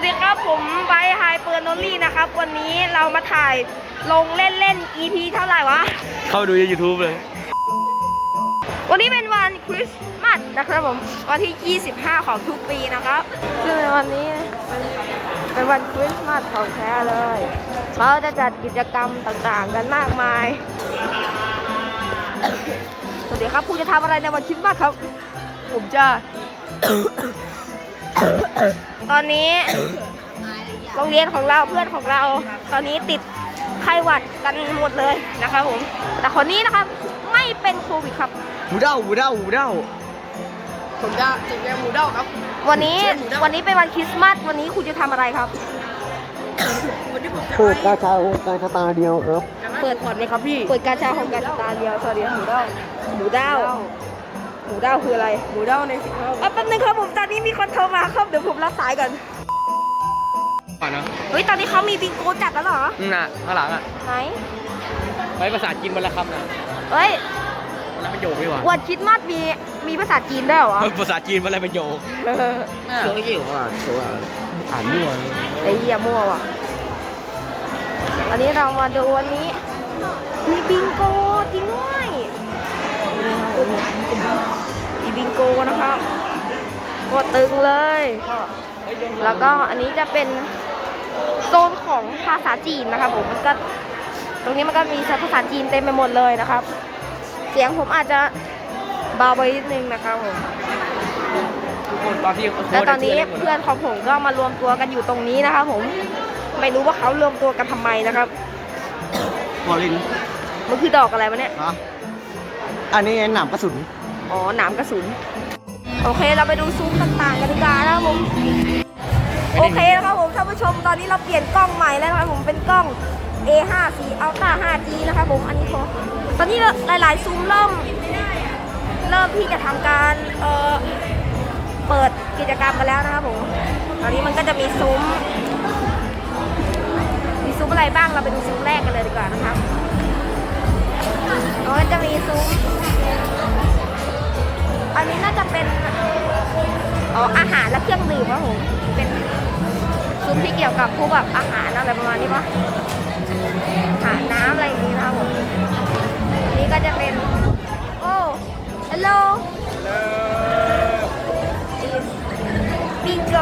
วัสดีครับผมไบไฮเปอร์โนลี่นะครับ วันนี้เรามาถ่ายลงเล่นเล่นๆ EP เท่าไหร่วะ เข้าดูใน YouTube เลย วันนี้เป็นวันคริสต์มาสนะครับผมวันที่ 25 ของทุกปีนะครับซึ่งในวันนี้เป็นเป็นวันคริสต์มาสของแท้เลยเขาจะจัดกิจกรรมต่างๆ กันมากมาย สวัสดีครับคุณจะทำอะไรในวันคริสต์มาสครับ ผมจะ ตอนนี้โรงเรียนของเราเพื่อนของเรา ตอนนี้ติดไข้หวัดกันหมดเลยนะครับผม แต่คนนี้นะครับไม่เป็นโควิดครับหมูเด้าหมูเด้าหมูเด้าผมจะจิบแกงหมูเด้าครับ วันนี้วันนี้เป็นวันคริสต์มาสวันนี้คุณจะทำอะไรครับ วันนี้ผมจะพูดกาชาโอกาชาตาเดียวครับ เปิดก่อนเลยครับพี่ เปิดการชาของการตาเดียวสวัสดีครับหมูเด้าหมูเด้าห มูเด้าคืออะไร หมูเด้าในสิบห้าเอาแป๊บนึงครับผมตอนนี้มีคนโทรมาครับเดี๋ยวผมรับสายก่อนก่อนนะเฮ้ยตอนนี้เขามีบิงโกจัดแล้วเหรออืมน่ะข้างหลังอะไหนไว้ภาษาจีนวันละคำนะเฮ้ยวันละประโยคดีกว่าวันคริสต์มาสมีมีภาษาจีนด้วยเหรอวะภาษาจีนวันละประโยคเออเสือกี่ว่าเสืออ่านมั่วเลยไอ้เหี้ยมั่วว่ะอันนี้เรามาดูวันนี้ มีบิงโกจริงด้วย มีบิงโกนะครับกดตึงเลย แล้วก็อันนี้จะเป็นโซนของภาษาจีนนะครับผมมันก็ตรงนี้มันก็มีภาษาจีนเต็มไปหมดเลยนะครับ เสียงผมอาจจะเบาไปนิดนึงนะครับผมทุกคนตอนที่แล้วตอนนี้เพื่อนของผมก็มารวมตัวกันอยู่ตรงนี้นะครับผม ไม่รู้ว่าเขารวมตัวกันทำไมนะครับวอลินมันคือดอกอะไรวะเนี่ยฮะ อันนี้หนามกระสุน อ๋อหนามกระสุน โอเคเราไปดูซุ้มต่างๆ กันดีกว่านะครับผม โอเคนะครับผมท่านผู้ชมตอนนี้เราเปลี่ยนกล้องใหม่แล้วนะครับผมเป็นกล้อง A54 Ultra 5G นะครับผมอันนี้พอตอนนี้หลายๆซุ้มเริ่มเริ่มที่จะทำการเอ่อเปิดกิจกรรมกันแล้วนะครับผมตอนนี้มันก็จะมีซุ้ม มีซุ้มอะไรบ้างเราไปดูซุ้มแรกกันเลยดีกว่านะครับ แล้วก็จะมีซุ้ม อันนี้น่าจะเป็น อ๋ออาหารและเครื่องดื่มครับผมเป็นซุ้มที่เกี่ยวกับพวกแบบอาหารอะไรประมาณนี้ปะอาหารน้ำอะไรอย่างนี้นะครับผมอันนี้ก็จะเป็น โอ้ฮัลโหลบิงโก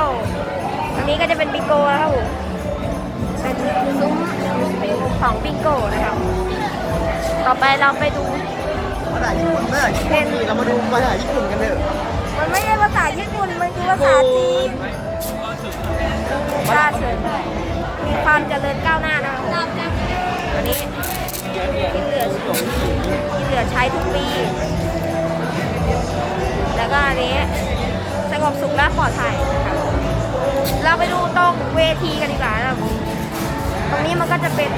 อันนี้ก็จะเป็นบิงโกนะครับผมเป็นซุ้มของบิงโกนะครับ ต่อไปเราไปดู ภาษาญี่ปุ่นเมื่อญี่ปุ่นนี่เรามาดูภาษาญี่ปุ่นกันเถอะมันไม่ใช่ภาษาญี่ปุ่น มันคือภาษาจีนชาติเฉยมีความเจริญก้าวหน้านะครับอันนี้ที่เหลือที่เหลือใช้ทุกปี แล้วก็อันนี้สงบสุขและปลอดภัยนะครับเราไปดูตรงเวทีกันดีกว่านะครับตรงนี้มันก็จะเป็น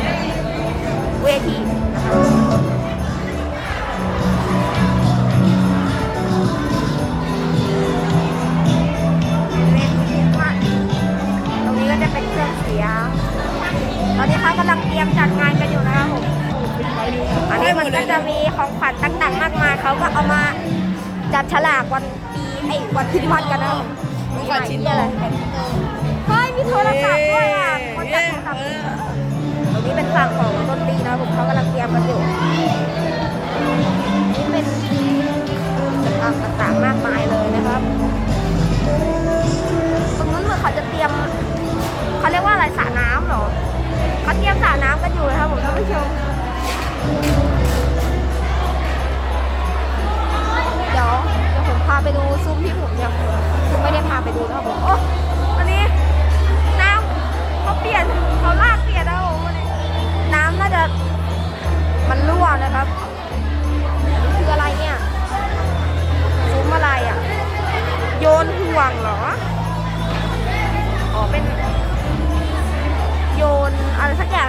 ไอ้วันคริสต์มาสกันนะครับมีขวัญชิ้นโตอะไรเฮ้ยมีโทรศัพท์ด้วยอะคนจัดโทรศัพท์ตรงนี้เป็นฝั่งของดนตรีนะครับผมเขากำลังเตรียมกันอยู่นี่เป็นกิจกรรมต่างๆมากมายเลยนะครับตรงนู้นเหมือนเขาจะเตรียมเขาเรียกว่าอะไรสระน้ำเหรอเขาเตรียมสระน้ำกันอยู่นะครับผมท่านผู้ชม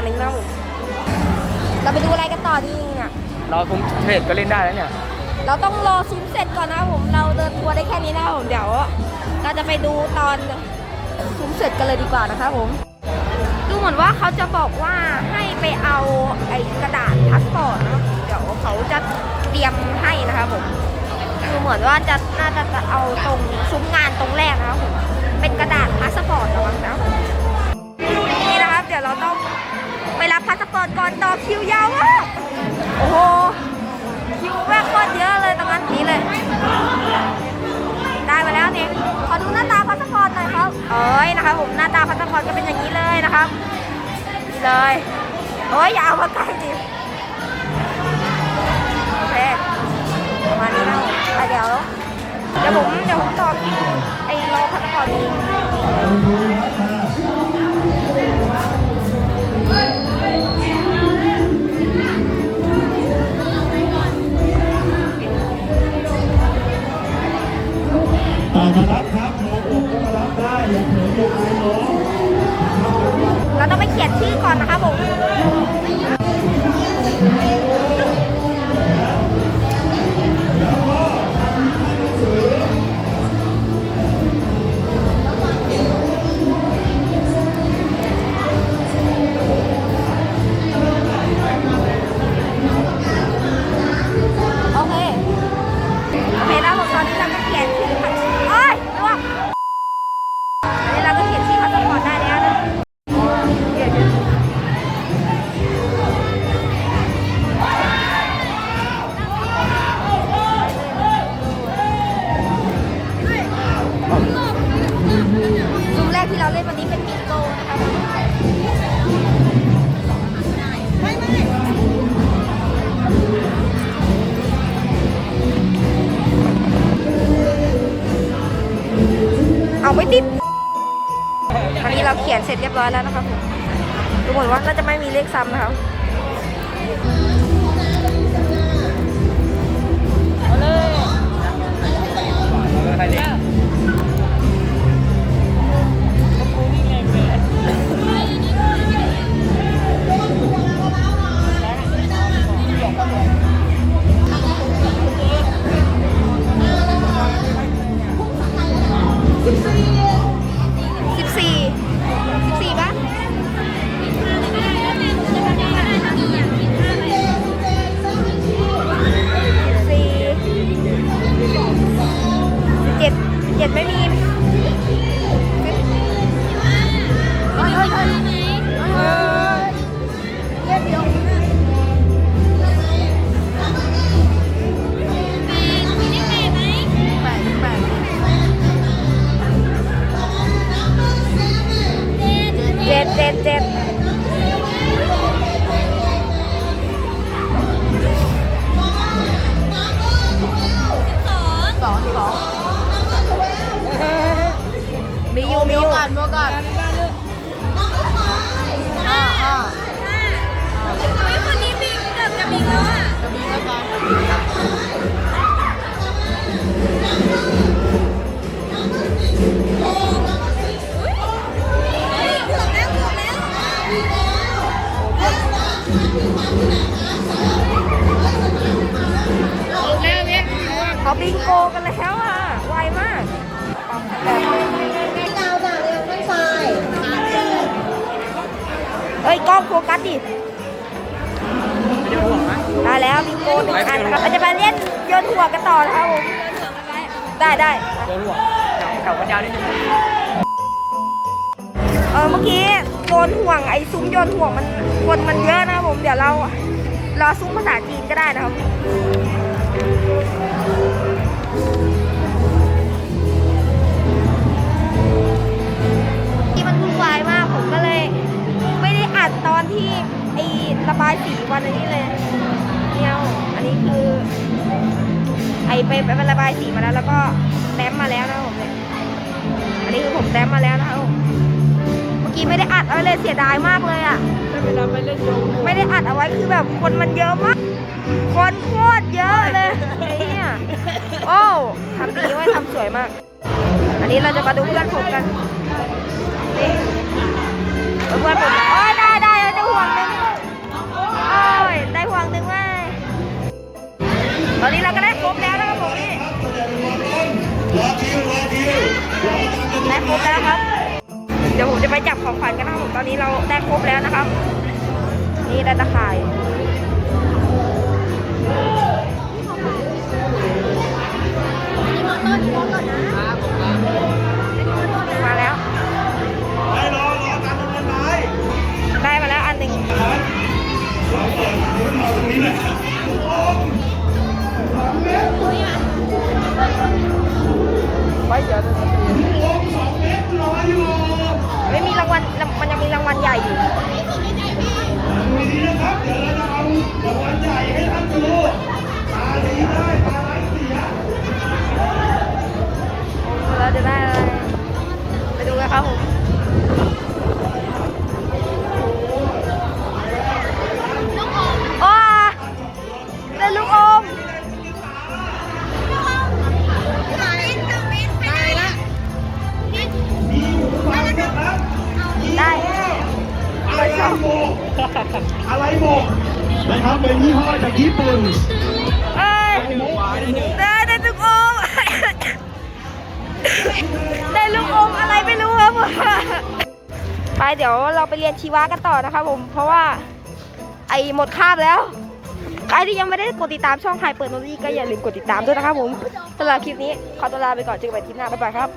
อะไรสักอย่างหนึ่งนะครับผมเราไปดูอะไรกันต่อดีเนี่ย เราคงเทรดก็เล่นได้แล้วเนี่ย เราต้องรอซุ้มเสร็จก่อนนะครับผม เราเดินทัวร์ได้แค่นี้นะครับผมเดี๋ยว เราจะไปดูตอนซุ้มเสร็จกันเลยดีกว่านะครับผม ดูเหมือนว่าเขาจะบอกว่าให้ไปเอาไอ้กระดาษพาสปอร์ตนะเดี๋ยวเขาจะเตรียมให้นะครับผม คือเหมือนว่าจะน่าจะจะเอาตรงซุ้มงานตรงแรกนะครับผม เป็นกระดาษพาสปอร์ตระวังนะ ก่อนก่อนต่อคิวยาวอะโอ้โหคิวแว่โคตรเยอะเลยตรงนั้นนี้เลย ได้มาแล้วเนี่ยขอดูหน้าตาพัสดุหน่อยครับเอ้ยนะคะผมหน้าตาพัสดุก็เป็นอย่างนี้เลยนะครับเลยโอ้ยยาวมาใกล้ดิโอเคประมาณนี้แล้วเดี๋ยวเดี๋ยวผมเดี๋ยวผมต่อคิวไอ้รอพัสดุนี้ ขียนชื่อก่อนนะคะผม เสร็จเรียบร้อยแล้วนะครับผมดูเหมือนว่าเราจะไม่มีเลขซ้ำนะคะเอาเลย เจ็ดไม่มี ปิงโกกันแล้วอะ ไวมากเฮ้ยกล้องโฟกัสดิได้แล้วบิงโกหนึ่งอันนะครับเราจะมาเล่นโยนหัวกันต่อนะครับผมได้ได้โดนหัวแถวกันยาวนิดนึงเออเมื่อกี้โยนห่วงไอ้ซุ้มโยนห่วงมันคนมันเยอะนะครับผมเดี๋ยวเรารอซุ้มภาษาจีนก็ได้นะครับ ที่มันวุ่นวายมากผมก็เลย ไม่ได้อัดตอนที่ไอ้ระบายสีวันนี้เลยเนี่ยอันนี้คือ ไอ้ไปไประบายสีมาแล้ว แล้วก็แต้มมาแล้วนะผมเนี่ยอันนี้คือผมแต้มมาแล้วนะครับผมเมื่อกี้ไม่ได้อัดเอาเลยเสียดายมากเลยอะ เป็นไรไม่เล่นโยงไม่ได้อัดเอาไว้คือแบบคนมันเยอะมาก คนโคตรเยอะเลยไอ้เนี่ยโอ้ทำดีไว้ทำสวยมาก อันนี้เราจะมาดูเพื่อนผมกันนี่เพื่อนผมโอ้ยได้ได้ได้ห่วงหนึ่งโอ้ยได้ห่วงหนึ่งว้ยตอนนี้เราก็ได้ครบแล้วนะครับผมนี่ได้ครบแล้วครับ ดี๋ยวผมจะไปจับของขวัญกันนะครับผมตอนนี้เราได้ครบแล้วนะครับ นี่ได้ตะข่าย อะไรโบกนะครับเป็นยี่ห้อจากญี่ปุ่นเอ้ยได้ได้ลูกอมได้ลูกอมอะไรไม่รู้ครับผมไปเดี๋ยวเราไปเรียนชีวะกันต่อนะครับผม เพราะว่า ไอหมดคาบแล้วใครที่ยังไม่ได้กดติดตามช่องไฮเปิดโนโลยีก็อย่าลืมกดติดตามด้วยนะครับผมสำหรับคลิปนี้ขอตัวลาไปก่อนเจอกันใหม่คลิปหน้าบ๊ายบายครับ